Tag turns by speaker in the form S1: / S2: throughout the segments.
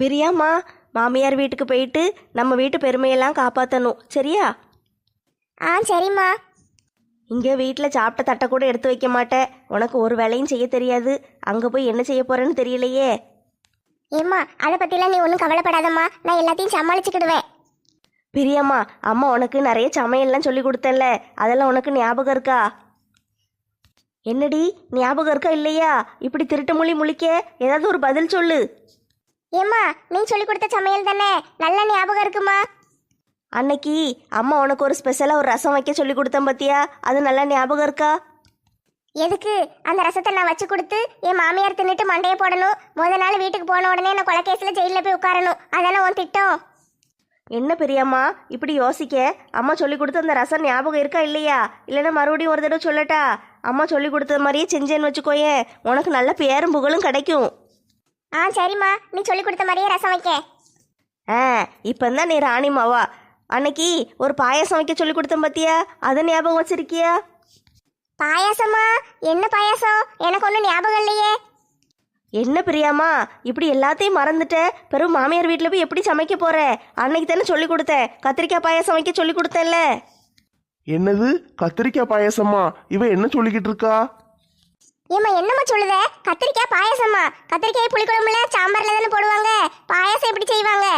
S1: பிரியாம்மா மாமியார் வீட்டுக்கு போயிட்டு நம்ம வீட்டு பெருமையெல்லாம் காப்பாற்றணும் சரியா?
S2: ஆ சரிம்மா.
S1: இங்கே வீட்டில் சாப்பிட்ட தட்டை கூட எடுத்து வைக்க மாட்டேன். உனக்கு ஒரு வேலையும் செய்ய தெரியாது. அங்கே போய் என்ன செய்ய போறேன்னு தெரியலையே.
S2: ஏம்மா அதை பற்றிலாம் நீ ஒன்றும் கவலைப்படாதம்மா. நான் எல்லாத்தையும் சமாளிச்சுக்கிடுவேன்.
S1: பிரியாம்மா அம்மா உனக்கு நிறைய சமையல்லாம் சொல்லி கொடுத்தேன்ல. அதெல்லாம் உனக்கு ஞாபகம் இருக்கா? என்னடி ஞாபகம் இருக்கா இல்லையா? இப்படி திருட்டு மொழி முழிக்க ஏதாவது ஒரு பதில் சொல்லு.
S2: ஏம்மா நீ சொல்லி கொடுத்த சமையல் தானே? நல்ல ஞாபகம் இருக்குமா?
S1: அன்னைக்கு அம்மா உனக்கு ஒரு ஸ்பெஷலாக ஒரு ரசம் வைக்க சொல்லி கொடுத்தேன் பார்த்தியா அது நல்லா ஞாபகம் இருக்கா?
S2: எதுக்கு? அந்த ரசத்தை நான் வச்சு கொடுத்து என் மாமியார் தின்னுட்டு மண்டையை போடணும். முத நாள் வீட்டுக்கு போன உடனே நான் கொலைகேசில் ஜெயிலில் போய் உட்காரணும். அதானே உன் திட்டம்?
S1: என்ன பெரியம்மா இப்படி யோசிக்க? அம்மா சொல்லி கொடுத்த அந்த ரசம் ஞாபகம் இருக்கா இல்லையா? இல்லைன்னா மறுபடியும் ஒரு தடவை சொல்லட்டா? அம்மா சொல்லி கொடுத்தது மாதிரியே செஞ்சேன்னு வச்சுக்கோயேன். உனக்கு நல்ல பேரும் புகழும் கிடைக்கும்.
S2: ஆ சரிம்மா. நீ சொல்லி கொடுத்த மாதிரியே ரசம் வைக்க.
S1: ஆ இப்போ தான் நீ ராணிமாவா அன்னைக்கு ஒரு பாயாசம் வைக்க சொல்லி கொடுத்தேன் பார்த்தியா அதை ஞாபகம் வச்சிருக்கியா?
S2: பாயாசமா என்ன பாயாசம்? எனக்கு ஒன்றும் ஞாபகம் இல்லையே.
S1: என்ன பிரியாம்மா இப்படி எல்லாத்தையும் மறந்துட்ட. பெரும் மாமியார் வீட்டில் போய் எப்படி சமைக்க போற? அன்னைக்கு தானே சொல்லி கொடுத்தேன். கத்திரிக்காய் பாயாசம் வைக்க சொல்லி கொடுத்தேன்ல.
S3: என்னது? கத்திரிக்காய் பாயசமா? இவ என்ன சொல்லிக்கிட்டு இருக்கா?
S2: ஏமா என்னம்மா சொல்லுத? கத்திரிக்காய் பாயாசமா கத்திரிக்காய் புளிக்குழம்புல சாம்பார்ல தானே போடுவாங்க. பாயாசம் எப்படி செய்வாங்க?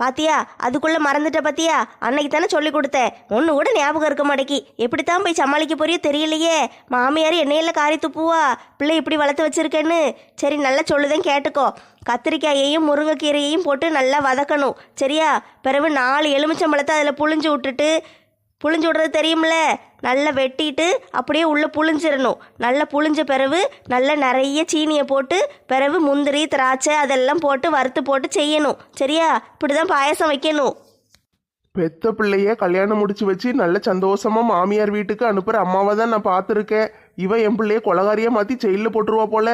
S1: பாத்தியா அதுக்குள்ள மறந்துட்ட பாத்தியா? அன்னைக்கு தானே சொல்லி கொடுத்தேன். ஒன்று கூட ஞாபகம் இருக்க மாட்டேக்கி. எப்படித்தான் போய் சமாளிக்க போறியோ தெரியலையே. மாமியார் எண்ணெயில் காரி துப்புவா. பிள்ளை இப்படி வளர்த்து வச்சிருக்கேன்னு. சரி நல்லா சொல்லுதேன் கேட்டுக்கோ. கத்திரிக்காயையும் முருங்கைக்கீரையையும் போட்டு நல்லா வதக்கணும். சரியா? பிறகு நாலு எலுமிச்சம்பழத்தை அதில் புழிஞ்சு விட்டுட்டு புழிஞ்சு விடுறது தெரியும்ல? நல்லா வெட்டிட்டு அப்படியே உள்ளே புழிஞ்சிடணும். நல்லா புழிஞ்ச பிறகு நல்லா நிறைய சீனியை போட்டு பிறகு முந்திரி திராட்சை அதெல்லாம் போட்டு வறுத்து போட்டு செய்யணும். சரியா? இப்படி தான் பாயசம் வைக்கணும்.
S3: பெத்த பிள்ளைய கல்யாணம் முடிச்சு வச்சு நல்ல சந்தோஷமா மாமியார் வீட்டுக்கு அனுப்புற அம்மாவை தான் நான் பார்த்துருக்கேன். இவன் என் பிள்ளைய கொலகாரியா மாத்தி ஜெயிலில் போட்டுருவா போல.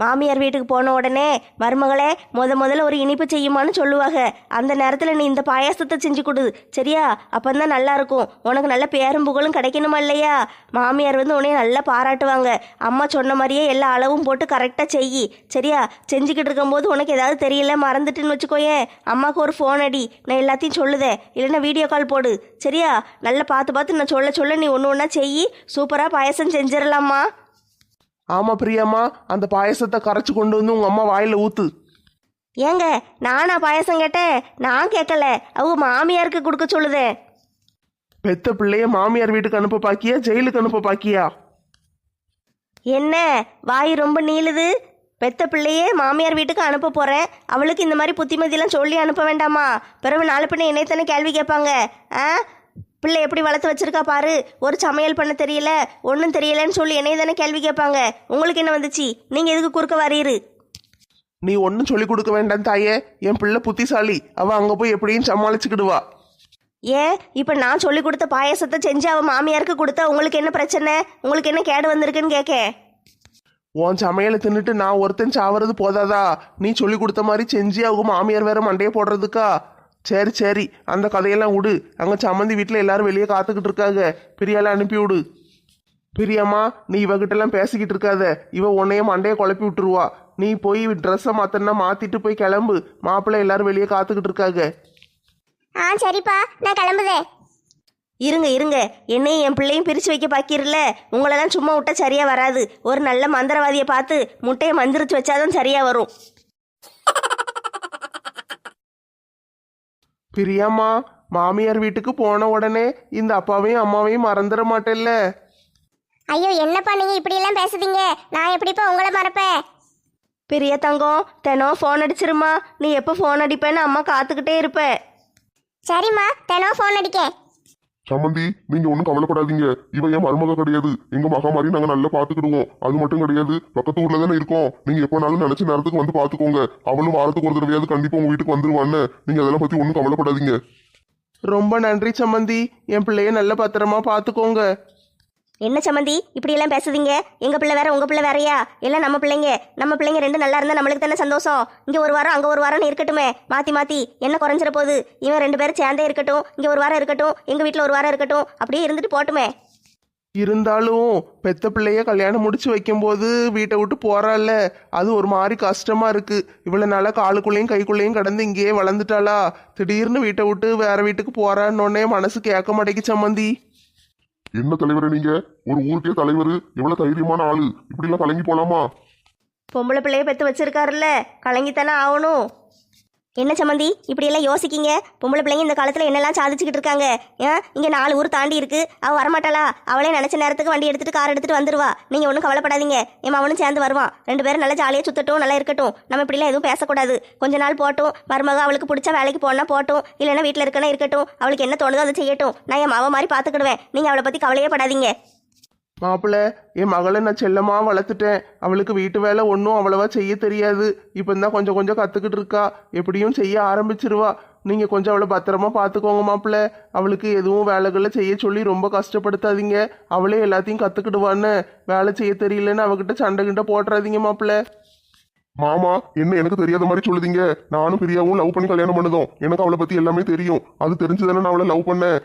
S1: மாமியார் வீட்டுக்கு போன உடனே மருமகளே முத முதல்ல ஒரு இனிப்பு செய்யுமான்னு சொல்லுவாங்க அந்த நேரத்தில் நீ இந்த பாயாசத்தை செஞ்சு கொடு. சரியா? அப்போந்தான் நல்லா இருக்கும். உனக்கு நல்ல பேரும் புகழும் கிடைக்கணுமா இல்லையா? மாமியார் வந்து உன்னைய நல்லா பாராட்டுவாங்க. அம்மா சொன்ன மாதிரியே எல்லா அளவும் போட்டு கரெக்டாக செய் சரியா? செஞ்சுக்கிட்டு இருக்கும்போது உனக்கு ஏதாவது தெரியல மறந்துட்டுன்னு வச்சுக்கோயேன். அம்மாவுக்கு ஒரு ஃபோன் அடி. நான் எல்லாத்தையும் சொல்லுதேன் இல்லைன்னா வீடியோ கால் போடு. சரியா? நல்லா பார்த்து பார்த்து நான் சொல்ல சொல்ல நீ ஒன்று ஒன்றா செய் சூப்பராக பாயாசம் செஞ்சிடலாமா
S3: ஆமா பிரியாம்மா அந்த பாயசத்தை கரைச்சு கொண்டு வந்து உங்க அம்மா வாயில ஊத்து.
S1: ஏங்க நானா பாயசம் கேட்டேன். நான் கேட்கல. அவங்க மாமியாருக்கு கொடுக்க சொல்லுதேன்
S3: பெத்த பிள்ளைய மாமியார் வீட்டுக்கு அனுப்ப பாக்கியா ஜெயிலுக்கு அனுப்ப பாக்கியா?
S1: என்ன? வாய் ரொம்ப நீளுது. பெத்த பிள்ளையே மாமியார் வீட்டுக்கு அனுப்ப போறேன். அவளுக்கு இந்த மாதிரி புத்திமதியெல்லாம் சொல்லி அனுப்ப வேண்டாமா? பிறகு நாலு பின்ன என்னைத்தானே கேள்வி கேட்பாங்க. ஆ? பிள்ளை எப்படி வளர்த்து வச்சிருக்கா பாரு. ஒரு சமையல் பண்ண தெரியல ஒன்றும் தெரியலன்னு சொல்லி என்னைய தானே கேள்வி கேட்பாங்க. உங்களுக்கு என்ன வந்துச்சு? நீங்கள் எதுக்கு குறுக்க வரீரு?
S3: நீ ஒன்றும் சொல்லி கொடுக்க வேண்டாம் தாயே. என் பிள்ளை புத்திசாலி. அவ அங்க போய் எப்படியும் சமாளிச்சுக்கிடுவா.
S1: ஏன்? இப்போ நான் சொல்லி கொடுத்த பாயாசத்தை செஞ்சு அவன் மாமியாருக்கு கொடுத்தா உங்களுக்கு என்ன பிரச்சனை? உங்களுக்கு என்ன கேடு வந்திருக்குன்னு கேட்க.
S3: உன் சமையலை தின்னுட்டு நான் ஒருத்தன் சாவறது போதாதா? நீ சொல்லி கொடுத்த மாதிரி செஞ்சு அவங்க மாமியார் வேற மண்டையை போடுறதுக்கா? சரி சரி. அந்த கதையெல்லாம் விடு. அங்க சம்மந்தி வீட்டில் எல்லாரும் வெளியே காத்துக்கிட்டு இருக்காங்க. பிரியால அனுப்பி விடு. பிரியாம்மா நீ இவகிட்ட எல்லாம் பேசிக்கிட்டு இருக்காத. இவ உன்னைய மண்டையை குழப்பி விட்டுருவா. நீ போய் ட்ரெஸ்ஸை மாத்தனா மாத்திட்டு போய் கிளம்பு. மாப்பிள்ளை எல்லாரும் வெளியே காத்துக்கிட்டு இருக்காங்க.
S2: ஆ சரிப்பா. நான் கிளம்புதேன்
S1: இருங்க இருங்க. என்னையும் என் பிள்ளையும் பிரித்து வைக்க பாக்கிறல உங்களெல்லாம் சும்மா விட்டா சரியா வராது. ஒரு நல்ல மந்திரவாதியை பார்த்து முட்டையை மந்திரிச்சு வச்சாதான் சரியா வரும்.
S3: பிரியாம்மா மாமியார் வீட்டுக்கு போன உடனே இந்த அப்பாவையும் அம்மாவையும் மறந்துட மாட்டேல்ல?
S2: ஐயோ என்னப்பா நீங்க இப்படி எல்லாம் பேசுதீங்க? நான் எப்படிப்பா உங்களை மறப்பேன்?
S1: பெரிய தங்கம் தினம் ஃபோன் அடிச்சிருமா நீ எப்போ ஃபோன் அடிப்பேன்னு அம்மா காத்துக்கிட்டே இருப்பேன்
S2: சரிம்மா தினம் ஃபோன் அடிக்க
S4: சம்மந்தி நீங்க ஒன்றும் கவலைப்படாதீங்க. இவ என் மருமக கிடையாது. எங்க மகா மாதிரி நாங்க நல்லா பாத்துக்கிடுவோம் அது மட்டும் கிடையாது. பக்கத்து ஊர்ல தானே இருக்கோம். நீங்க எப்போனாலும் நினைச்ச நேரத்துக்கு வந்து பாத்துக்கோங்க அவளும் வாரத்துக்கு ஒரு தடவையாவது கண்டிப்பா உங்க வீட்டுக்கு வந்துருவான்னு. நீங்க அதெல்லாம் பத்தி ஒன்றும் கவலைப்படாதீங்க.
S3: ரொம்ப நன்றி சம்மந்தி. என் பிள்ளைய நல்ல பத்திரமா பார்த்துக்கோங்க.
S1: என்ன சம்மந்தி இப்படி எல்லாம் பேசுதீங்க? எங்க பிள்ளை வேற உங்க பிள்ளை வேறயா? எல்லாம் நம்ம பிள்ளைங்க. நம்ம பிள்ளைங்க ரெண்டு நல்லா இருந்தா நம்மளுக்கு தானே சந்தோஷம். இங்க ஒரு வாரம் அங்க ஒரு வாரம்னு இருக்கட்டுமே. மாத்தி மாத்தி என்ன குறைஞ்சிட போகுது? இவன் ரெண்டு பேரும் சேர்ந்தே இருக்கட்டும். இங்க ஒரு வாரம் இருக்கட்டும். எங்க வீட்டில் ஒரு வாரம் இருக்கட்டும். அப்படியே இருந்துட்டு போட்டுமே.
S3: இருந்தாலும் பெத்த பிள்ளைய கல்யாணம் முடிச்சு வைக்கும்போது வீட்டை விட்டு போறாள்ல. அது ஒரு மாதிரி கஷ்டமா இருக்கு. இவ்வளவு நாளா காலுக்குள்ளேயும் கைக்குள்ளேயும் கடந்து இங்கேயே வளர்ந்துட்டாளா? திடீர்னு வீட்டை விட்டு வேற வீட்டுக்கு போறான்னொன்னே மனசு கேட்க மாட்டேங்குது சம்மந்தி.
S4: என்ன தலைவரே நீங்க? ஒரு ஊருக்கே தலைவர் எவ்வளவு தைரியமான ஆளு? இப்படி எல்லாம் கலங்கி போலாமா?
S1: பொம்பளை பிள்ளைய பெத்து வச்சிருக்காருல்ல கலங்கித்தானே ஆகணும். என்ன சம்மந்தி இப்படியெல்லாம் யோசிக்கீங்க? பொம்பளை பிள்ளைங்க இந்த காலத்தில் என்னெல்லாம் சாதிச்சுக்கிட்டு இருக்காங்க? ஏன் இங்கே நாலு ஊர் தாண்டி இருக்கு. அவள் வரமாட்டாளா? அவளே நினச்ச நேரத்துக்கு வண்டி எடுத்துட்டு கார் எடுத்துட்டு வந்துருவா. நீங்கள் ஒன்றும் கவலைப்படாதீங்க. என் அவனும் சேர்ந்து வருவான். ரெண்டு பேரும் நல்லா ஜாலியாக சுத்தட்டும் நல்லா இருக்கட்டும். நம்ம இப்படிலாம் எதுவும் பேசக்கூடாது. கொஞ்ச நாள் போட்டும். மருமக அவளுக்கு பிடிச்ச வேலைக்கு போனால் போட்டும். இல்லைன்னா வீட்டில் இருக்கனா இருக்கட்டும். அவளுக்கு என்ன தோணுதோ அதை செய்யட்டும். நான் என் மாவ மாதிரி பார்த்துக்கிடுவேன் நீங்கள் அவளை பற்றி கவலையே படாதீங்க.
S3: மாப்பிள்ள என் மகளை நான் செல்லமாக வளர்த்துட்டேன். அவளுக்கு வீட்டு வேலை ஒன்றும் அவ்வளவா செய்ய தெரியாது. இப்போ தான் கொஞ்சம் கொஞ்சம் கற்றுக்கிட்டு இருக்கா. எப்படியும் செய்ய ஆரம்பிச்சிருவா. நீங்கள் கொஞ்சம் அவளை பத்திரமா பார்த்துக்கோங்க மாப்பிள்ள. அவளுக்கு எதுவும் வேலைகளை செய்ய சொல்லி ரொம்ப கஷ்டப்படுத்தாதீங்க. அவளே எல்லாத்தையும் கற்றுக்கிடுவான்னு வேலை செய்ய தெரியலன்னு அவகிட்ட சண்டை கிட்ட போட்டுறாதீங்க மாப்பிள்ள.
S4: மாமா என்ன எனக்கு தெரியாத மாதிரி சொல்லுதீங்க. நானும் பிரியாவும் லவ் பண்ணி கல்யாணம் பண்ணதும். எனக்கு அவளை பத்தி எல்லாமே தெரியும். அது தெரிஞ்சுதானே நான் அவளை லவ் பண்ணேன்.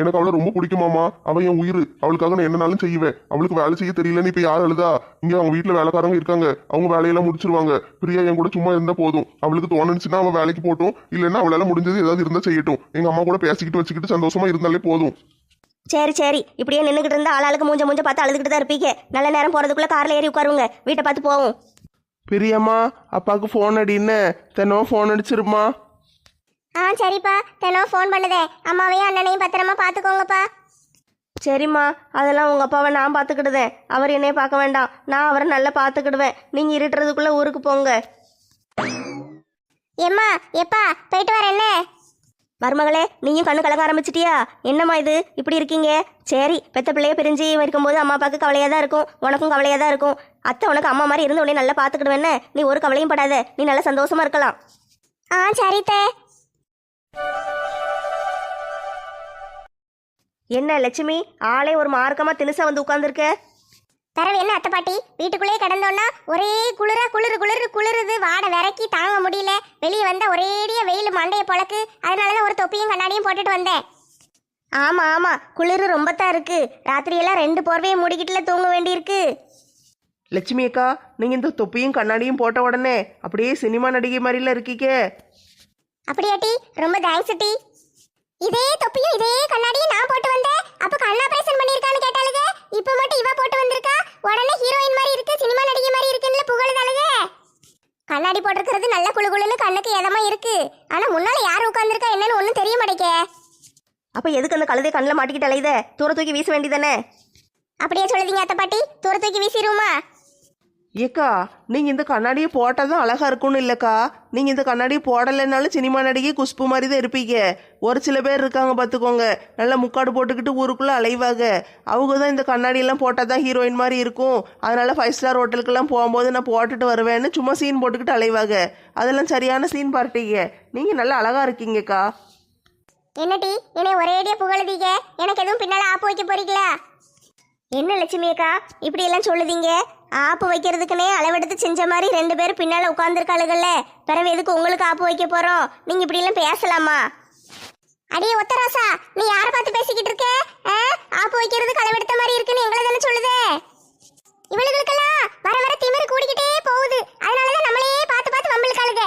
S4: எனக்கு அவளை ரொம்ப பிடிக்குமாமா அவன் என் உயிர். அவளுக்காக நான் என்னனாலும் செய்வேன். அவளுக்கு வேலை செய்ய தெரியலன்னு இப்ப யார் அழுதா? இங்க அவங்க வீட்டுல வேலைக்காரங்க இருக்காங்க. அவங்க வேலையெல்லாம் முடிச்சிருவாங்க. பிரியா என் கூட சும்மா இருந்தா போதும். அவளுக்கு தோணுச்சுன்னா அவன் வேலைக்கு போட்டும். இல்லைன்னா அவளால முடிஞ்சது ஏதாவது இருந்தா செய்யட்டும். எங்க அம்மா கூட பேசிக்கிட்டு வச்சுக்கிட்டு சந்தோஷமா இருந்தாலே போதும்.
S1: சரி சரி. இப்படியே நின்றுக்கிட்டு இருந்தா ஆளாளுக்கு மூஞ்ச மூஞ்ச பார்த்து அழுதுகிட்டு தான் இருப்பீங்க. நல்ல நேரம் போறதுக்குள்ள கார்ல ஏறி உட்காருங்க. வீட்டை பார்த்து போவோம்.
S3: பிரியம்மா அப்பாவுக்கு ஃபோன் அடின்னு. தினம் ஃபோன் அடிச்சிருமா
S2: ஆ சரிப்பா. தினம் ஃபோன் பண்ணுதே. அம்மாவையும் அண்ணனையும் பத்திரமா பார்த்துக்கோங்கப்பா
S1: சரிம்மா. அதெல்லாம் உங்கள் அப்பாவை நான் பார்த்துக்கிடுதேன் அவர் என்னைய பார்க்க வேண்டாம். நான் அவரை நல்லா பார்த்துக்கிடுவேன் நீங்கள் இருட்டுறதுக்குள்ளே ஊருக்கு போங்க.
S2: எம்மா எப்பா போயிட்டு வர என்ன?
S1: மருமகளே நீயும் கண்ணு கலக்க ஆரம்பிச்சிட்டியா? என்னம்மா இது? இப்படி இருக்கீங்க? சரி பெத்த பிள்ளைய பிரிஞ்சு இருக்கும்போது அம்மா அப்பாவுக்கு கவலையாக தான் இருக்கும். உனக்கும் கவலையாக தான் இருக்கும். அத்தை உனக்கு அம்மா மாதிரி இருந்து உடனே நல்லா பார்த்துக்கிடுவேன்னு நீ ஒரு கவலையும் படாத. நீ நல்லா சந்தோஷமா இருக்கலாம்.
S2: ஆ சரித்தே
S1: என்ன லட்சுமி? ஆளே ஒரு மார்க்கமாக தினுசா வந்து உட்காந்துருக்க
S2: தரவு என்ன அத்தை பாட்டி? வீட்டுக்குள்ளேயே கிடந்தோன்னா ஒரே குளிரா குளிரு குளிரு குளிருது. வாடை விரக்கி தாங்க முடியல. வெளியே வந்தா ஒரேடியா வெயில் மண்டைய பொழக்கு. அதனாலதான் ஒரு தொப்பியும் கண்ணாடியும் போட்டுட்டு வந்தேன்.
S1: ஆமாம் ஆமாம் குளிர் ரொம்ப தான் இருக்கு. ராத்திரியெல்லாம் ரெண்டு போர்வையை மூடிக்கிட்டுல தூங்க வேண்டியிருக்கு.
S3: லட்சுமி அக்கா நீங்கள் இந்த தொப்பியும் கண்ணாடியும் போட்ட உடனே அப்படியே சினிமா நடிகை மாதிரில இருக்கீங்க
S2: அப்படியாட்டி ரொம்ப தேங்க்ஸ் டி. இதே தொப்பியும் இதே கண்ணாடியும் நான் போட்டு வந்தேன். அப்ப கண் ஆபரேஷன் பண்ணிருக்கான்னு கேட்டாளுங்க. இப்ப மட்டும் இவ போட்டு வந்திருக்கா? உடனே ஹீரோயின் மாதிரி இருக்கு சினிமா நடிகை மாதிரி இருக்குன்னு புகழுதாளுங்க. கண்ணாடி போட்டிருக்கிறது நல்ல குளு குளுன்னு கண்ணுக்கு எதமா இருக்கு. ஆனா முன்னால யார் உட்கார்ந்திருக்கா என்னன்னு ஒண்ணும் தெரிய மாட்டேக்கே.
S1: அப்போ எதுக்கு அந்த கழுதை கண்ணில் மாட்டிக்கிட்டு அலையுத தூர தூக்கி வீச வேண்டியதானே
S2: அப்படியே சொல்லுதீங்க அத்தை பாட்டி. தூர தூக்கி வீசிடுமா
S3: ஏக்கா நீங்கள் இந்த கண்ணாடியை போட்டால் தான் அழகாக இருக்கும்னு இல்லைக்கா. நீங்கள் இந்த கண்ணாடியை போடலைன்னாலும் சினிமா நடிகை குஷ்பு மாதிரி தான் இருப்பீங்க. ஒரு சில பேர் இருக்காங்க பார்த்துக்கோங்க நல்லா முக்காடு போட்டுக்கிட்டு ஊருக்குள்ளே அலைவாங்க. அவங்க தான் இந்த கண்ணாடியெல்லாம் போட்டால் தான் ஹீரோயின் மாதிரி இருக்கும். அதனால் ஃபைவ் ஸ்டார் ஹோட்டலுக்கெல்லாம் போகும்போது நான் போட்டுட்டு வருவேன்னு சும்மா சீன் போட்டுக்கிட்டு அலைவாங்க. அதெல்லாம் சரியான சீன் பார்ட்டிங்க. நீங்கள் நல்லா அழகாக இருக்கீங்கக்கா.
S2: என்னடி? என்னை ஒரேடியா புகழுதீங்க? எனக்கு எதுவும் பின்னால் ஆப்பு வைக்க போறீங்களா?
S1: என்ன லட்சுமி அக்கா இப்படி எல்லாம் சொல்லுதீங்க? ஆப்பு வைக்கிறதுக்குனே அளவெடுத்து செஞ்ச மாதிரி ரெண்டு பேரும் பின்னால உட்காந்துருக்காளுகள்ல பிறகு எதுக்கு உங்களுக்கு ஆப்பு வைக்க போறோம்? நீங்க இப்படி எல்லாம் பேசலாமா?
S2: அடியே ஒத்தராசா நீ யார பார்த்து பேசிக்கிட்டு இருக்க? ஆப்பு வைக்கிறது களவெடுத்த மாதிரி இருக்குன்னு எங்களை தானே சொல்லுதே? இவளுகளுக்கெல்லாம் வர வர திமிரு கூடிக்கிட்டே போகுது. அதனாலதான் நம்மளையே பார்த்து பார்த்து வம்பிழுக்காளுங்க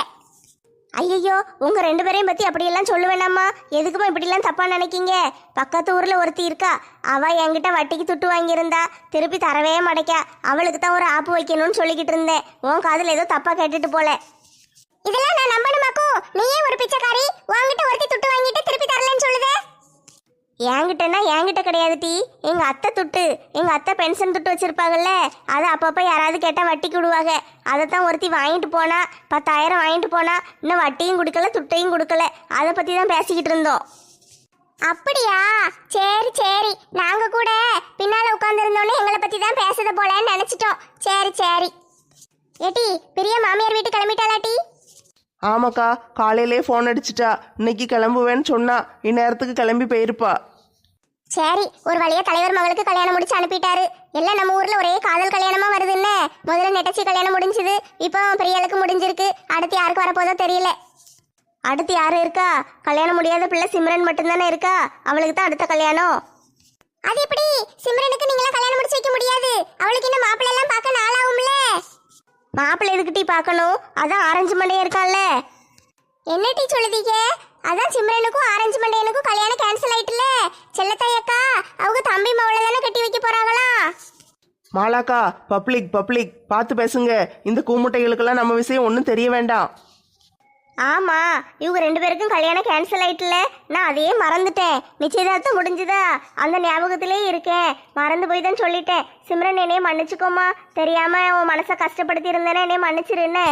S1: ஐயோ உங்க ரெண்டு பேரையும் பத்தி அப்படியெல்லாம் சொல்ல வேணாமா? எதுக்குமா இப்படிலாம் தப்பா நினைக்கீங்க? பக்கத்து ஊர்ல ஒருத்தி இருக்கா. அவ என்கிட்ட வட்டிக்கு துட்டு வாங்கியிருந்தா திருப்பி தரவே மாட்டேக்கா. அவளுக்கு தான் ஒரு ஆப்பு வைக்கணும்னு சொல்லிக்கிட்டு இருந்தேன். உன் காதுல ஏதோ தப்பா கேட்டுட்டு போல.
S2: இதெல்லாம் நான் நம்பணுமாக்கோ? நீயே ஒரு பிச்சைக்காரி உன்கிட்ட ஒருத்தி துட்டு வாங்கிட்டு திருப்பி தரலன்னு சொல்லுதே?
S1: என்கிட்டனா என்கிட்ட கிடையாது டி. எங்க அத்தை துட்டு எங்க அத்தை பென்ஷன் துட்டு வச்சிருப்பாங்கல்ல அதை அப்பப்போ யாராவது கேட்டா வட்டிக்கு விடுவாங்க அதை தான் ஒருத்தி வாங்கிட்டு போனா பத்தாயிரம் வாங்கிட்டு போனா இன்னும் வட்டியும் கொடுக்கல துட்டையும் கொடுக்கல. அதை பத்தி தான் பேசிக்கிட்டு இருந்தோம்.
S2: அப்படியா? சரி சரி. நாங்க கூட பின்னால உட்கார்ந்துருந்தோன்னே எங்களை பத்தி தான் பேசுத போலன்னு நினைச்சிட்டோம். சரி சரி. ஏட்டி பெரிய மாமியார் வீட்டு கிளம்பிட்டாளாட்டி
S3: ஆமாக்கா காலையிலே ஃபோன் அடிச்சிட்டா. இன்னைக்கு கிளம்புவேன்னு சொன்னா இந்நேரத்துக்கு கிளம்பி போயிருப்பா.
S2: சரி ஒரு வழியா தலைவர் மகளுக்கு கல்யாணம் முடிச்சு அனுப்பிட்டாரு. எல்லாம் நம்ம ஊர்ல ஒரே காதல் கல்யாணமா வருது என்ன? முதல்ல நெட்டச்சி கல்யாணம் முடிஞ்சது. இப்போ பெரியாளுக்கு முடிஞ்சிருக்கு. அடுத்து யாருக்கு வரப்போதோ தெரியல.
S1: அடுத்து யாரு இருக்கா? கல்யாணம் முடியாத பிள்ளை சிம்ரன் மட்டும்தானே இருக்கா? அவளுக்கு தான் அடுத்த கல்யாணம்.
S2: அது எப்படி? சிம்ரனுக்கு நீங்களா கல்யாணம் முடிச்சு வைக்க முடியாது. அவளுக்கு இன்னும் மாப்பிள்ளை எல்லாம் பார்க்க நாளாகும்ல.
S1: மாப்பிள்ளை எதுக்கிட்டி பார்க்கணும்? அதான் ஆரஞ்சு மண்டையா இருக்கான்ல.
S2: என்ன டீ சொல்லுதீங்க? அதான் சிம்ரனுக்கும் ஆரஞ்சு மண்டையனுக்கும் கல்யாணம் கேன்சல் ஆயிட்டுல. செல்லத்தாயக்கா அவங்க தம்பி மவளை தானே கட்டி வைக்க போறாங்களா?
S3: மாலாக்கா பப்ளிக் பப்ளிக் பார்த்து பேசுங்க. இந்த கூமுட்டைகளுக்கெல்லாம் நம்ம விஷயம் ஒன்றும் தெரிய வேண்டாம்.
S1: ஆமா இவங்க ரெண்டு பேருக்கும் கல்யாணம் கேன்சல் ஆயிட்டுல. நான் அதையே மறந்துட்டேன். நிச்சயதார்த்தம் முடிஞ்சுதா? அந்த ஞாபகத்திலே இருக்கேன். மறந்து போய் தான் சொல்லிட்டேன். சிம்ரன் என்னைய மன்னிச்சுக்கோமா தெரியாம உன் மனசை கஷ்டப்படுத்தி இருந்தேன்னு என்னைய மன்னிச்சிருன்னு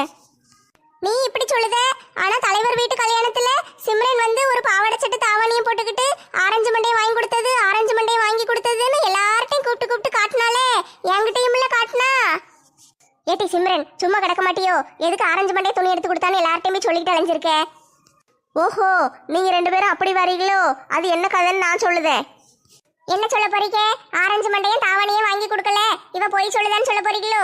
S2: நீ இப்படி சொல்லுத? ஆனா தலைவர் வீட்டு கல்யாணத்துல சிம்ரன் வந்து ஒரு பாவாடை சட்டை தாவணியும் போட்டுக்கிட்டு ஆரஞ்சு மண்டையை வாங்கி கொடுத்தது ஆரஞ்சு மண்டையை வாங்கி கொடுத்ததுன்னு எல்லார்ட்டையும் கூப்பிட்டு கூப்பிட்டு காட்டினாலே என்கிட்டயும் இல்ல காட்டினா? ஏட்டி சிம்ரன் சும்மா கிடக்க மாட்டியோ? எதுக்கு ஆரஞ்சு மண்டையை துணி எடுத்து கொடுத்தான்னு எல்லார்ட்டையுமே சொல்லிட்டு அலைஞ்சிருக்க?
S1: ஓஹோ நீங்க ரெண்டு பேரும் அப்படி வரீங்களோ? அது என்ன கதைன்னு நான் சொல்லுதேன்
S2: என்ன சொல்ல போறீங்க? ஆரஞ்சு மண்டையும் தாவணியும் வாங்கி கொடுக்கல. இவ பொய் சொல்லுதான்னு சொல்ல போறீங்களோ?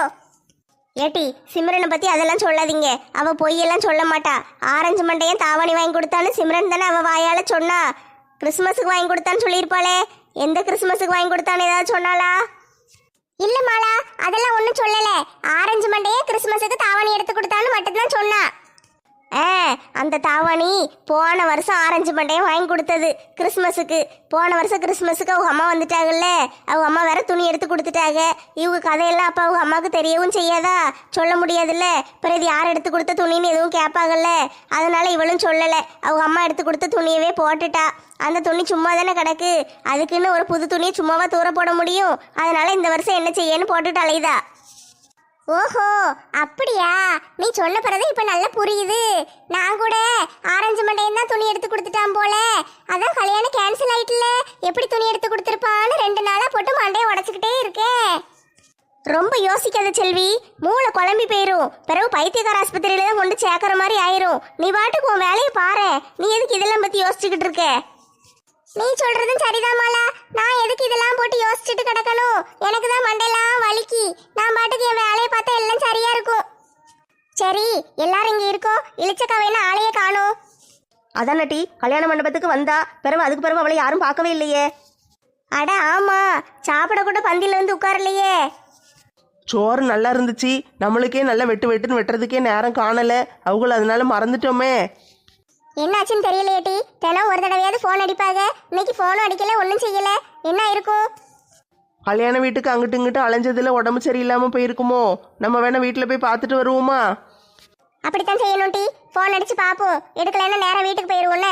S1: ஏட்டி சிம்ரனை பத்தி அதெல்லாம் சொல்லாதீங்க. அவ பொய்யெல்லாம் சொல்ல மாட்டா. ஆரஞ்சு மண்டையும் தாவணி வாங்கி கொடுத்தான்னு சிம்ரன் தானே அவ வாயால சொன்னா? கிறிஸ்மஸுக்கு வாங்கி கொடுத்தான்னு சொல்லியிருப்பாளே. எந்த கிறிஸ்மஸுக்கு வாங்கி கொடுத்தான்னு ஏதாவது சொன்னாளா?
S2: இல்ல மாலா அதெல்லாம் ஒன்றும் சொல்லல. ஆரஞ்சு மண்டையே கிறிஸ்மஸுக்கு தாவணி எடுத்து கொடுத்தான்னு மட்டும்தான் சொன்னா.
S1: ஆ அந்த தாவாணி போன வருஷம் ஆரஞ்சு மண்டையும் வாங்கி கொடுத்தது கிறிஸ்மஸுக்கு. போன வருஷம் கிறிஸ்மஸுக்கு அவங்க அம்மா வந்துட்டாங்கல்ல. அவங்க அம்மா வேற துணி எடுத்து கொடுத்துட்டாங்க. இவங்க கதையெல்லாம் அப்போ அவங்க அம்மாவுக்கு தெரியவும் செய்யாதா? சொல்ல முடியாதுல்ல. பிறகு இது யார் எடுத்து கொடுத்த துணின்னு எதுவும் கேட்பாங்கல்ல. அதனால இவளும் சொல்லலை. அவங்க அம்மா எடுத்து கொடுத்த துணியவே போட்டுட்டா. அந்த துணி சும்மா தானே கிடக்கு. அதுக்குன்னு ஒரு புது துணியை சும்மாவா தூர போட முடியும். அதனால இந்த வருஷம் என்ன செய்யன்னு போட்டுட்டு அலையுதா?
S2: ஓஹோ அப்படியா? நீ சொல்ல பிறகு இப்ப நல்லா புரியுது. நான் கூட ஆரஞ்சு மண்டையம் தான் துணி எடுத்து கொடுத்துட்டான் போல. அதான் கல்யாணம் கேன்சல் ஆயிட்டுல. எப்படி துணி எடுத்து கொடுத்துருப்பான்னு ரெண்டு நாளா போட்டு மண்டையை உடச்சுக்கிட்டே இருக்கேன்.
S1: ரொம்ப யோசிக்காத செல்வி மூளை குழம்பி போயிரும். பிறகு பைத்தியக்கார ஆஸ்பத்திரியில தான் கொண்டு சேர்க்குற மாதிரி ஆயிரும். நீ பாட்டுக்கு உன் வேலையை பாரு. நீ எதுக்கு இதெல்லாம் பத்தி யோசிச்சுக்கிட்டு இருக்க?
S2: நீ சொல்றதும் சரிதான் மாலா. நான் எதுக்கு இதெல்லாம் போட்டு யோசிச்சுட்டு கிடக்கணும்? எனக்கு தான் மண்டையெல்லாம் வலிக்கி. நான் பாட்டுக்கு என் வேலையை பார்த்தா எல்லாம் சரியா இருக்கும் சரி எல்லாரும் இங்க இருக்கோம் இளிச்சக்காவையில ஆளையே காணோம்
S1: அதான் நட்டி கல்யாண மண்டபத்துக்கு வந்தா பிறகு அதுக்கு பிறகு அவளை யாரும் பார்க்கவே இல்லையே. அட ஆமா சாப்பிட கூட பந்தியில வந்து உட்காரலையே.
S3: சோறு நல்லா இருந்துச்சு நம்மளுக்கே நல்லா வெட்டு வெட்டுன்னு வெட்டுறதுக்கே நேரம் காணல அவங்கள அதனால மறந்துட்டோமே.
S2: என்னாச்சுன்னு தெரியலையேட்டி தினம் ஒரு தடவையாவது ஃபோன் அடிப்பாங்க இன்னைக்கு ஃபோனும் அடிக்கல ஒன்றும் செய்யல. என்ன இருக்கும்?
S3: கல்யாண வீட்டுக்கு அங்கிட்டு இங்கிட்டு அலைஞ்சதுல உடம்பு சரியில்லாம போயிருக்குமோ? நம்ம வேணா வீட்டில் போய் பார்த்துட்டு வருவோமா?
S2: அப்படித்தான் செய்யணும் டி. ஃபோன் அடிச்சு பார்ப்போம் எடுக்கலைன்னா நேரா வீட்டுக்கு போயிடுவோம்ல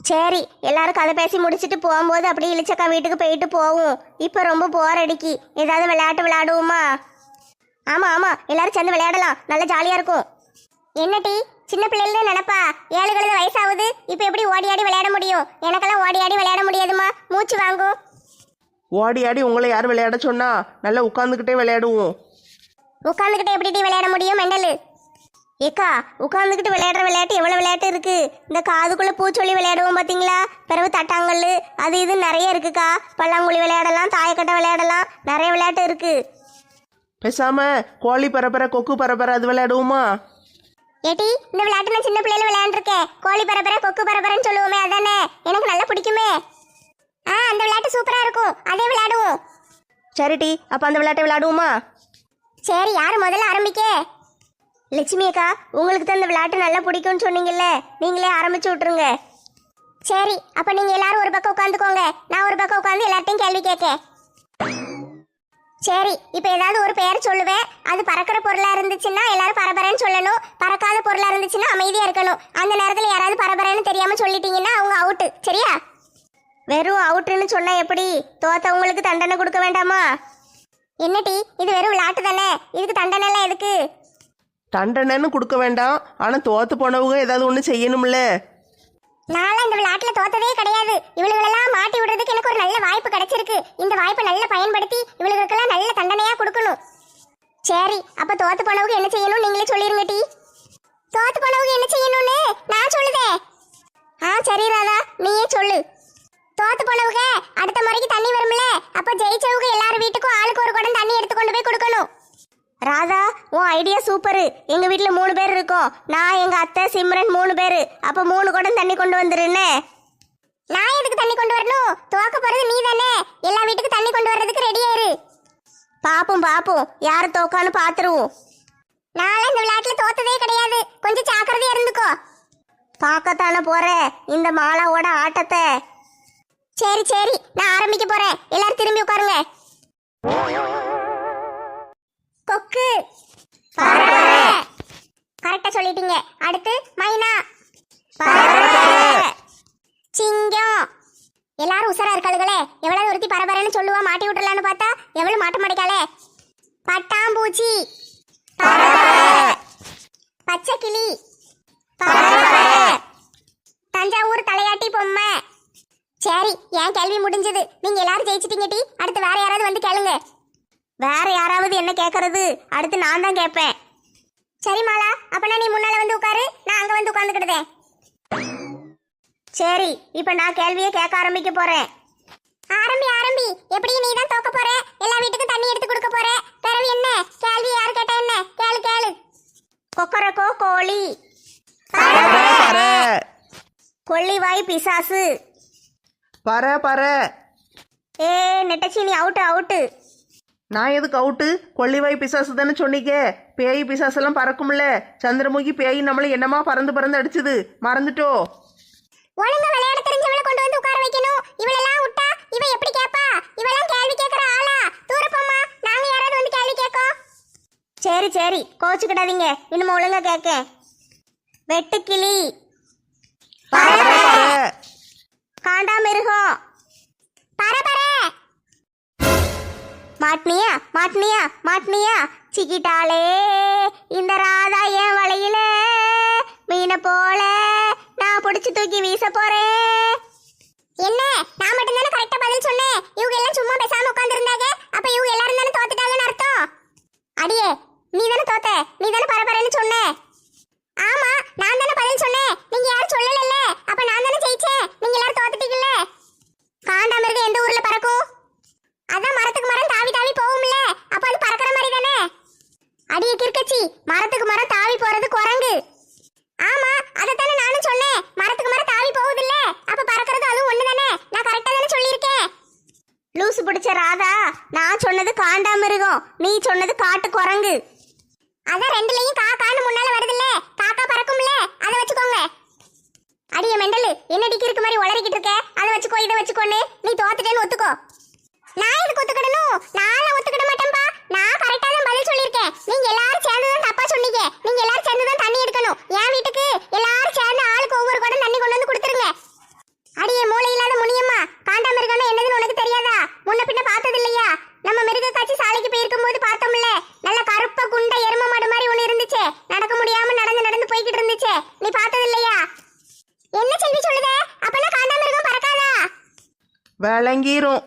S1: சரி எல்லாரும் கதை பேசி முடிச்சிட்டு போகும்போது அப்படியே இளிச்சக்கா வீட்டுக்கு போயிட்டு போவோம். இப்போ ரொம்ப போர் அடிக்கி. ஏதாவது விளையாட்டு விளையாடுவோமா? ஆமா ஆமா. எல்லாரும் சேர்ந்து விளையாடலாம். நல்ல ஜாலியா இருக்கும்.
S2: என்ன டி? சின்ன பிள்ளைல நினைப்பா? ஏழு கழுத வயசாகுது. இப்போ எப்படி ஓடி ஆடி விளையாட முடியும்? எனக்கெல்லாம் ஓடி ஆடி விளையாட முடியாதுமா மூச்சு வாங்கும்
S3: ஓடி ஆடி உங்களை யார் விளையாட சொன்னா? நல்லா உட்காந்துக்கிட்டே விளையாடுவோம்.
S2: உட்காந்துக்கிட்டு எப்படி டி விளையாட முடியும்? மெண்டலு.
S1: ஏக்கா உட்காந்துக்கிட்டு விளையாடுற விளையாட்டு எவ்வளோ விளையாட்டு இருக்கு? இந்த காதுக்குள்ள பூச்சொல்லி விளையாடுவோம் பாத்தீங்களா? பிறகு தட்டாங்கல் அது இது நிறைய இருக்குக்கா. பல்லாங்குழி விளையாடலாம் தாயக்கட்டை விளையாடலாம் நிறைய விளையாட்டு இருக்கு.
S3: பேசாம கோழி பரப்பர கொக்கு பரப்பர அது விளையாடுவோமா?
S2: ஏட்டி இந்த விளையாட்டு நான் சின்ன பிள்ளைல விளையாண்டுருக்கேன். கோழி பரபர கொக்கு பரபரன்னு சொல்லுவோமே அதானே? எனக்கு நல்லா பிடிக்குமே. ஆ அந்த விளையாட்டு சூப்பரா இருக்கும். அதே விளையாடுவோம்.
S1: சரிட்டி அப்போ அந்த விளையாட்டை விளையாடுவோமா?
S2: சரி யார் முதல்ல ஆரம்பிக்க?
S1: லட்சுமி அக்கா உங்களுக்கு தான் இந்த விளையாட்டு நல்லா பிடிக்கும்னு சொன்னீங்கல்ல? நீங்களே ஆரம்பிச்சு விட்டுருங்க.
S2: சரி அப்ப நீங்க எல்லாரும் ஒரு பக்கம் உட்காந்துக்கோங்க. நான் ஒரு பக்கம் உட்காந்து எல்லார்ட்டையும் கேள்வி கேட்க சரி இப்ப ஏதாவது ஒரு பெயர் சொல்லுவேன். அது பறக்கிற பொருளா இருந்துச்சுன்னா எல்லாரும் பரபரன்னு சொல்லணும். பறக்காத பொருளா இருந்துச்சுன்னா அமைதியா இருக்கணும். அந்த நேரத்துல யாராவது பரபரன்னு தெரியாம சொல்லிட்டீங்கன்னா அவங்க அவுட்டு சரியா?
S1: வெறும் அவுட்டுன்னு சொன்னா எப்படி? தோத்தவங்களுக்கு தண்டனை கொடுக்க வேண்டாமா?
S2: என்னட்டி இது வெறும் விளையாட்டு தானே? இதுக்கு தண்டனை எல்லாம் எதுக்கு?
S3: தண்டனைன்னு கொடுக்க வேண்டாம். ஆனா தோத்து போனவங்க ஏதாவது ஒன்று செய்யணும்ல?
S2: நானும் இந்த விளையாட்டுல தோத்ததே கிடையாது. இவளுகளெல்லாம் மாட்டி விடுறதுக்கு எனக்கு ஒரு நல்ல வாய்ப்பு கிடைச்சிருக்கு. இந்த வாய்ப்பை நல்லா பயன்படுத்தி இவளுகளுக்கெல்லாம் நல்ல தண்டனையா கொடுக்கணும். சரி அப்ப தோத்து போனவங்க என்ன செய்யணும் நீங்களே சொல்லிருங்க டி. தோத்து போனவங்க என்ன செய்யணும்னு நான் சொல்லுதே ஆ சரி ராதா நீயே சொல்லு. தோத்து போனவங்க அடுத்த முறைக்கு தண்ணி வரும்ல? அப்ப ஜெயிச்சவங்க எல்லாரும் வீட்டுக்கும் ஆளுக்கு ஒரு குடம் தண்ணி எடுத்து கொண்டு போய் கொடுக்கணும்.
S1: ராதா உன் ஐடியா சூப்பரு. எங்க வீட்டில் மூணு பேர் இருக்கோம். நான் எங்க அத்தை சிம்ரன் மூணு பேர். அப்ப மூணு குடம் தண்ணி கொண்டு வந்துருன்னு
S2: நான் எதுக்கு தண்ணி கொண்டு வரணும்? துவக்க போறது நீ தானே எல்லா வீட்டுக்கு தண்ணி கொண்டு வர்றதுக்கு ரெடி ஆயிரு.
S1: பாப்போம் பாப்போம். யார் தோக்கான்னு பாத்துருவோம்.
S2: நான் இந்த விளையாட்டுல தோத்ததே கிடையாது. கொஞ்சம் ஜாக்கிரதையா இருந்துக்கோ.
S1: பார்க்கத்தானே போறேன் இந்த மாலாவோட ஆட்டத்தை.
S2: சரி சரி. நான் ஆரம்பிக்க போறேன். எல்லாரும் திரும்பி உட்காருங்க. கொக்கு. கரெக்டா சொல்லிட்டீங்க. அடுத்து மைனா. சிங்கம். எல்லாரும் உசரா இருக்காளுகளே. எவ்வளவு ஒருத்தி பரபரன்னு சொல்லுவா மாட்டி விட்டுலான்னு பார்த்தா எவ்வளவு மாட்ட மாட்டேக்காளே. பட்டாம்பூச்சி. பச்சை கிளி தஞ்சாவூர் தலையாட்டி பொம்மை. சரி என் கேள்வி முடிஞ்சது. நீங்க எல்லாரும் ஜெயிச்சிட்டீங்க டி. அடுத்து வேற யாராவது வந்து கேளுங்க.
S1: வேற யாராவது என்ன கேட்கறது அடுத்து நான் தான் கேட்பேன்
S2: சரி மாலா அப்பனா நீ முன்னால வந்து உட்காரு. நான் அங்க வந்து உட்கார்ந்துக்கிடுதேன்
S1: சரி இப்ப நான் கேள்வியை கேட்க ஆரம்பிக்க போறேன்.
S2: ஆரம்பி ஆரம்பி எப்படி நீ தான் தோக்க போற? எல்லா வீட்டுக்கும் தண்ணி எடுத்து கொடுக்க போற? பிறகு என்ன? கேள்வி யார் கேட்டா என்ன? கேளு கேளு.
S1: கொக்கரக்கோ கோழி. கொள்ளிவாய் பிசாசு.
S3: பர பர.
S1: ஏ நெட்டச்சீனி அவுட்டு அவுட்டு
S3: நான் எதுக்கு அவுட்டு கொள்ளிவாய் பிசாசு தானே சொன்னீங்க. பேய் பிசாசெல்லாம் பறக்கும்ல. சந்திரமுகி பேய் நம்மளை என்னமா பறந்து பறந்து அடிச்சுது? மறந்துட்டோ.
S2: ஒழுங்கா விளையாட தெரிஞ்சவளை கொண்டு வந்து உட்கார வைக்கணும். இவளெல்லாம் விட்டா இவ எப்படி கேப்பா? இவெல்லாம் கேள்வி கேக்குற ஆளா? தூர போம்மா. நாங்க யாராவது வந்து கேள்வி கேட்கோம்.
S1: சரி சரி. கோச்சுக்கிடாதீங்க. இன்னும் ஒழுங்கா கேட்க. வெட்டுக்கிளி காண்டாமிருகம்
S2: பர பர
S1: மாட்னியா மாட்னியா மாட்னியா? சிக்கிட்டாளே இந்த ராதா என் வலையில. மீனை போல நான் பிடிச்சி தூக்கி வீச போறேன்.
S2: என்ன? நான் மட்டும் தானே கரெக்டா பதில் சொன்னேன்? இவங்க எல்லாம் சும்மா பேசாம உட்காந்துருந்தாங்க அப்ப இவங்க எல்லாரும் தானே தோத்துட்டாங்கன்னு அர்த்தம்? அடியே நீ தானே தோத்த? நீ தானே பரபரன்னு சொன்ன. ஆமா நான் தானே பதில் சொன்னேன். நீங்க யாரும் சொல்லல அப்ப நான் தானே ஜெயிச்சேன். நீங்க எல்லாரும் தோத்துட்டீங்கல்ல. காண்டாமிருகம் எந்த ஊர்ல பறக்கும்? அதான் மரத்துக்கு மரம் தாவி தாவி போகும்ல. அப்ப அது பறக்கிற மாதிரி தானே? அடிய கிற்கச்சி மரத்துக்கு மரம் தாவி போறது குரங்கு. ஆமா அதைத்தானே நானும் சொன்னேன். மரத்துக்கு மரம் தாவி போகுதுல்ல. அப்ப பறக்கிறது அதுவும் ஒண்ணுதானே நான் கரெக்டா தானே சொல்லியிருக்கேன்?
S1: லூசு பிடிச்ச ராதா நான் சொன்னது காண்டாமிருகம் நீ சொன்னது காட்டு குரங்கு.
S2: அதான் ரெண்டுலயும் காக்கான்னு முன்னால வருதுல்ல. காக்கா பறக்கும்ல. அதை வச்சுக்கோங்க. அடிய மெண்டலு என்னடிக்கு இருக்க மாதிரி உளறிக்கிட்டு இருக்க? அதை வச்சுக்கோ இதை வச்சுக்கோன்னு. நீ தோத்துட்டேன்னு ஒத்து நான் எதுக்கு ஒத்துக்கிடணும் நான் ஒத்துக்கிட மாட்டேன்பா நான் கரெக்டா தான் பதில் சொல்லியிருக்கேன் நீங்க எல்லாரும் சேர்ந்து தான் தப்பா சொன்னீங்க நீங்க எல்லாரும் சேர்ந்து தான் தண்ணி எடுக்கணும் என் வீட்டுக்கு எல்லாரும் சேர்ந்து ஆளுக்கு ஒவ்வொரு குடம் தண்ணி கொண்டு வந்து கொடுத்துருங்க அடியே மூளை இல்லாத முனியம்மா காண்டாமிருகம்னா என்னதுன்னு உனக்கு தெரியாதா முன்ன பின்ன பார்த்தது இல்லையா நம்ம மிருக காட்சி சாலைக்கு போயிருக்கும் போது பார்த்தோம்ல நல்ல கருப்ப குண்ட எரும மாடு மாதிரி ஒண்ணு இருந்துச்சே நடக்க முடியாம நடந்து நடந்து போய்கிட்டு இருந்துச்சே நீ பார்த்தது இல்லையா என்ன செல்வி சொல்லுதே அப்பனா காண்டாமிருகம் பறக்காதா
S3: விளங்கிரும்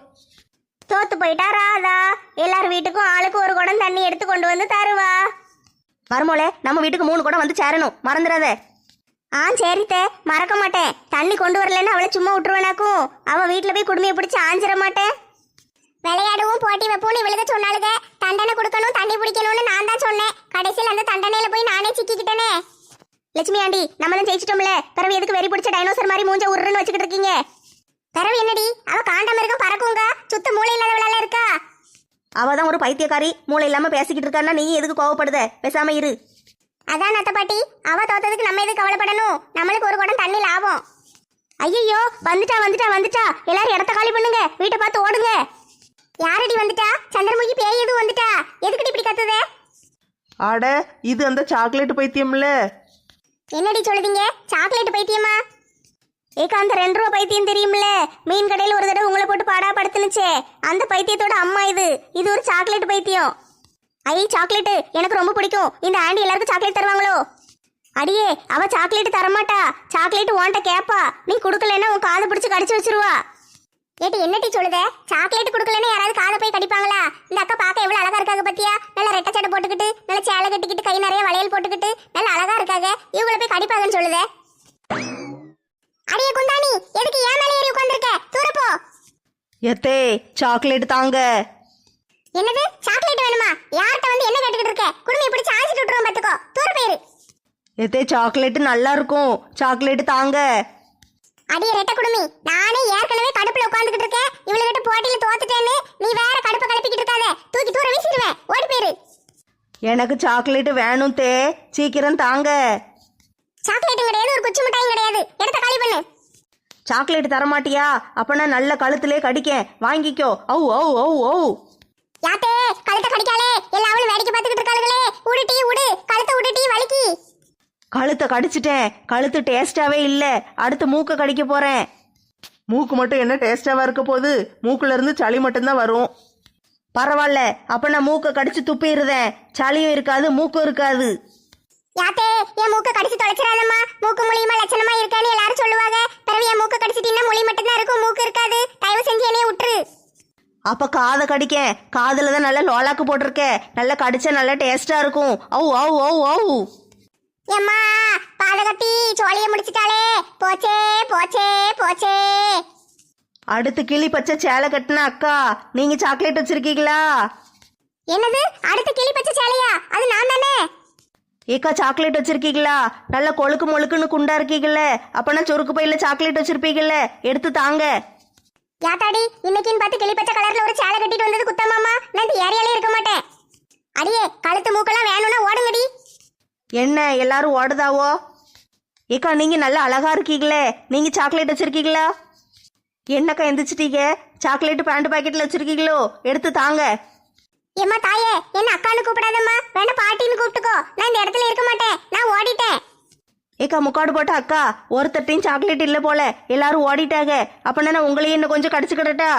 S1: தோத்து போயிட்டா ராதா? எல்லார் வீட்டுக்கும் ஆளுக்கு ஒரு குடம் தண்ணி எடுத்து கொண்டு வந்து தருவா. மருமோளே நம்ம வீட்டுக்கு மூணு குடம் வந்து சேரணும். மறந்துடாத ஆ சரித்தே மறக்க மாட்டேன். தண்ணி கொண்டு வரலன்னு அவளை சும்மா விட்டுருவேனாக்கும். அவ வீட்டுல போய் குடுமையை பிடிச்சி ஆஞ்சிட மாட்டேன்.
S2: விளையாடுவோம் போட்டி வைப்போம்னு இவளுக்கு சொன்னாலுங்க தண்டனை கொடுக்கணும் தண்ணி பிடிக்கணும்னு நான் தான் சொன்னேன். கடைசியில் அந்த தண்டனையில போய் நானே சிக்கிக்கிட்டேனே.
S1: லட்சுமி ஆண்டி நம்ம தான் ஜெயிச்சிட்டோம்ல. பிறகு எதுக்கு வெறி பிடிச்ச டைனோசர் மாதிரி மூஞ்ச உருன்னு வச்சுக்கிட்டு இருக்கீங்க?
S2: பிறவு என்னடி? அவ காண்டாமிருகம் பறக்குங்க. சுத்த மூளை இல்லாதவளால இருக்கா?
S1: அவ தான் ஒரு பைத்தியக்காரி. மூளை இல்லாம பேசிக்கிட்டு இருக்கான்னா நீ எதுக்கு கோவப்படுத? பேசாம இரு.
S2: அதான் அத்தை பாட்டி. அவ தோத்ததுக்கு நம்ம எதுக்கு கவலைப்படணும்? நம்மளுக்கு ஒரு குடம் தண்ணி லாபம்.
S1: ஐயோ வந்துட்டா வந்துட்டா வந்துட்டா. எல்லாரும் இடத்த காலி பண்ணுங்க. வீட்டை பார்த்து ஓடுங்க.
S2: யாரடி வந்துட்டா? சந்திரமுகி பேய் எதுவும் வந்துட்டா? எதுக்குடி இப்படி கத்துதே?
S3: அட இது அந்த சாக்லேட் பைத்தியம்ல.
S2: என்னடி சொல்லுதீங்க? சாக்லேட் பைத்தியமா?
S1: ஏக்கா அந்த ரெண்டு ரூபா பைத்தியம் தெரியும்ல மீன் கடையில் ஒரு தடவை உங்களை போட்டு பாடா படுத்துனுச்சே. அந்த பைத்தியத்தோட அம்மா இது. இது ஒரு சாக்லேட் பைத்தியம். I chocolate. எனக்கு ரொம்ப பிடிக்கும். இந்த ஆண்டி எல்லாருக்கும் சாக்லேட் தருவாங்களோ? அடியே அவ சாக்லேட் தரமாட்டா. சாக்லேட் ஓன்ட்ட கேப்பா. நீ கொடுக்கலன்னா உன் காதை பிடிச்சி கடிச்சு வச்சிருவா.
S2: ஏட்டி என்னட்டி சொல்லுதே? சாக்லேட் கொடுக்கலன்னு யாராவது காதை போய் கடிப்பாங்களா? இந்த அக்கா பார்க்க எவ்வளவு அழகா இருக்காங்க பத்தியா? நல்ல ரெட்டை சட்டை போட்டுக்கிட்டு நல்ல சேலை கட்டிக்கிட்டு கை நிறைய வளையல் போட்டுக்கிட்டு நல்ல அழகா இருக்காங்க இவங்கள போய் கடிப்பாங்கன்னு சொல்லுதே? அடியே குந்தாணி எதுக்கு ஏன் மேலே ஏறி உட்கார்ந்திருக்க? தூர போ.
S3: எத்தே சாக்லேட் தாங்க.
S2: என்னது? சாக்லேட் வேணுமா? யார்கிட்ட வந்து என்ன கேட்டுக்கிட்டு இருக்க? குடுமையை பிடிச்சி ஆஞ்சிட்டு விட்டுருவோம் பாத்துக்கோ. தூர போயிரு.
S3: எத்தே சாக்லேட் நல்லா இருக்கும். சாக்லேட் தாங்க.
S2: அடியே ரெட்ட குடுமி நானே ஏற்கனவே கடுப்புல உட்கார்ந்துகிட்டு இருக்கேன். இவளுகிட்ட போட்டியில தோத்துட்டேன்னு நீ வேற கடுப்பை கலப்பிக்கிட்டு இருக்காத. தூக்கி தூர வீசிடுவேன். ஓடி போயிரு.
S1: எனக்கு சாக்லேட் வேணும் தே. சீக்கிரம் தாங்க.
S2: சாக்லேட்டும் கிடையாது ஒரு குச்சி மிட்டாயும் கிடையாது. எடுத்த காலி பண்ணு.
S1: சாக்லேட் தரமாட்டியா? அப்பனா நல்ல கழுத்திலே கடிக்கேன் வாங்கிக்கோ. ஔ ஔ ஔ ஔ.
S2: யாத்தே கழுத்தை கடிக்காலே எல்லாவளும் வேடிக்கை பார்த்துக்கிட்டு இருக்காளுகளே. உடுட்டி உடு. கழுத்தை உடுட்டி வலிக்கி.
S1: கழுத்தை கடிச்சிட்டேன். கழுத்து டேஸ்டாவே இல்ல. அடுத்து மூக்க கடிக்க போறேன். மூக்கு மட்டும் என்ன டேஸ்டாவா இருக்க போகுது? மூக்குல இருந்து சளி மட்டும்தான் வரும். பரவாயில்ல அப்ப நான் மூக்க கடிச்சு துப்பிடுறேன். சளியும் இருக்காது மூக்கும் இருக்காது.
S2: யாத்தே என் மூக்க கடிச்சு தொலைச்சிடாதம்மா. மூக்கு மூலியமா லட்சணமா இருக்கேன்னு எல்லாரும் சொல்லுவாங்க. பிறகு என் மூக்க கடிச்சிட்டீங்கன்னா மொழி மட்டும்தான் இருக்கும் மூக்கு இருக்காது. தயவு செஞ்சு என்னைய விட்டுரு
S1: அப்ப காதை கடிக்கேன் காதுல தான் நல்லா லோலாக்கு போட்டிருக்கேன் நல்லா கடிச்சா நல்லா டேஸ்டா இருக்கும். ஔ ஔ ஔ ஔ.
S2: எம்மா பாதகத்தி சோழிய முடிச்சிட்டாளே. போச்சே போச்சே போச்சே.
S1: அடுத்து கிளி பச்சை சேலை கட்டின அக்கா நீங்க சாக்லேட் வச்சிருக்கீங்களா?
S2: என்னது? அடுத்த கிளி பச்சை சேலையா? அது நான் தானே?
S1: ஏக்கா சாக்லேட் வச்சிருக்கீங்களா? நல்ல கொழுக்கு மொழுக்குன்னு குண்டா இருக்கீங்கல்ல. அப்பனா சுருக்கு பையில சாக்லேட் வச்சிருப்பீங்கல்ல. எடுத்து தாங்க.
S2: யாத்தாடி இன்னைக்குன்னு பார்த்து கிளி பச்சை கலர்ல ஒரு சேலை கட்டிட்டு வந்தது குத்தமாமா நான் இந்த ஏரியாலே இருக்க மாட்டேன். அடியே கழுத்து மூக்கெல்லாம் வேணும்னா ஓடுங்கடி.
S1: என்ன எல்லாரும் ஓடுதாவோ? ஏக்கா நீங்க நல்ல அழகா இருக்கீங்களே. நீங்க சாக்லேட் வச்சிருக்கீங்களா? என்னக்கா எந்திரிச்சிட்டீங்க? சாக்லேட் பேண்ட் பாக்கெட்ல வச்சிருக்கீங்களோ? எடுத்து தாங்க.
S2: ஏம்மா தாயே என்ன அக்கான்னு கூப்பிடாதம்மா? வேணா பாட்டின்னு கூப்பிட்டுக்கோ. நான் இந்த இடத்துல இருக்க மாட்டேன். நான் ஓடிட்டேன்.
S1: ஏக்கா முக்காடு போட்ட அக்கா ஒருத்தட்டையும் சாக்லேட் இல்லை போல. எல்லாரும் ஓடிட்டாங்க. அப்பனா நான் உங்களையும் இன்னும் கொஞ்சம் கடிச்சுக்கிடட்டா